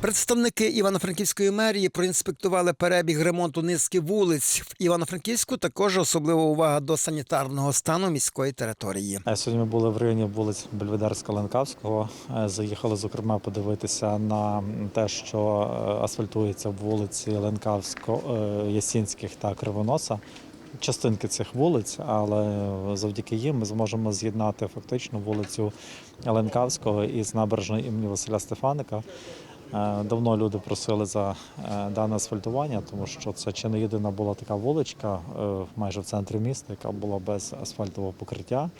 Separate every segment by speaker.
Speaker 1: Представники Івано-Франківської мерії проінспектували перебіг ремонту низки вулиць. В Івано-Франківську також особлива увага до санітарного стану міської території.
Speaker 2: Е, Сьогодні ми були в районі вулиць Бельведерська Ленкавського. Е, Заїхали, зокрема, подивитися на те, що е, асфальтується вулиці Ленкавського, е, Ясінських та Кривоноса. Частинки цих вулиць, але завдяки їм ми зможемо з'єднати фактично вулицю Ленкавського із набережною імені Василя Стефаника. Е, Давно люди просили за е, дане асфальтування, тому що це чи не єдина була така вуличка е, майже в центрі міста, яка була без асфальтового покриття.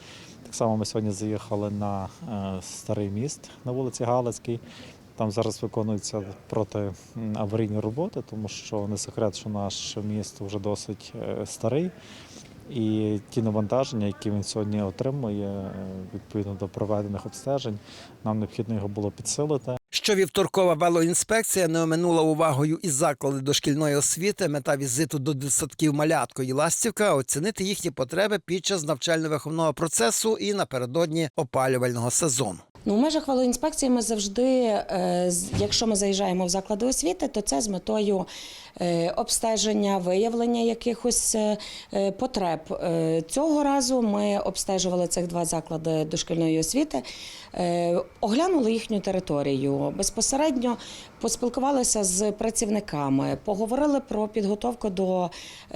Speaker 2: Так само ми сьогодні заїхали на старий міст на вулиці Галицькій. Там зараз виконуються протиаварійні роботи, тому що не секрет, що наш міст вже досить старий. І ті навантаження, які він сьогодні отримує, відповідно до проведених обстежень, нам необхідно його було підсилити.
Speaker 1: Щовівторкова велоінспекція не оминула увагою і заклади дошкільної освіти. Мета візиту до дитсадків Малятко і Ластівка оцінити їхні потреби під час навчально-виховного процесу і напередодні опалювального сезону.
Speaker 3: Ну, у межах велоінспекції ми завжди, е, якщо ми заїжджаємо в заклади освіти, то це з метою е, обстеження, виявлення якихось е, потреб. Цього разу ми обстежували цих два заклади дошкільної освіти, оглянули їхню територію, безпосередньо поспілкувалися з працівниками, поговорили про підготовку до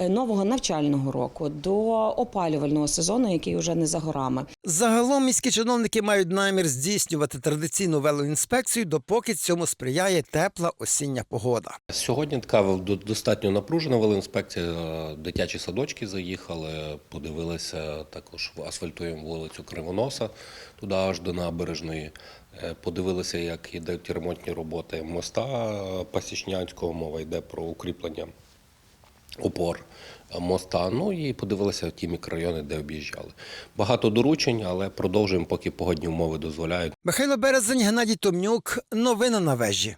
Speaker 3: нового навчального року, до опалювального сезону, який вже не за горами.
Speaker 1: Загалом міські чиновники мають намір здійснювати традиційну велоінспекцію, допоки цьому сприяє тепла осіння погода.
Speaker 4: Сьогодні така до- достатньо напружена велоінспекція. Е, Дитячі садочки заїхали, подивилися також асфальтуємо вулицю Кривоноса, туди аж до набережної. Е, Подивилися, як йдуть ремонтні роботи моста е, Пасічнянського. Мова йде про укріплення опор е, моста. Ну і подивилися ті мікрорайони, де об'їжджали. Багато доручень, але продовжуємо, поки погодні умови дозволяють.
Speaker 1: Михайло Березень, Геннадій Томнюк. Новини на вежі.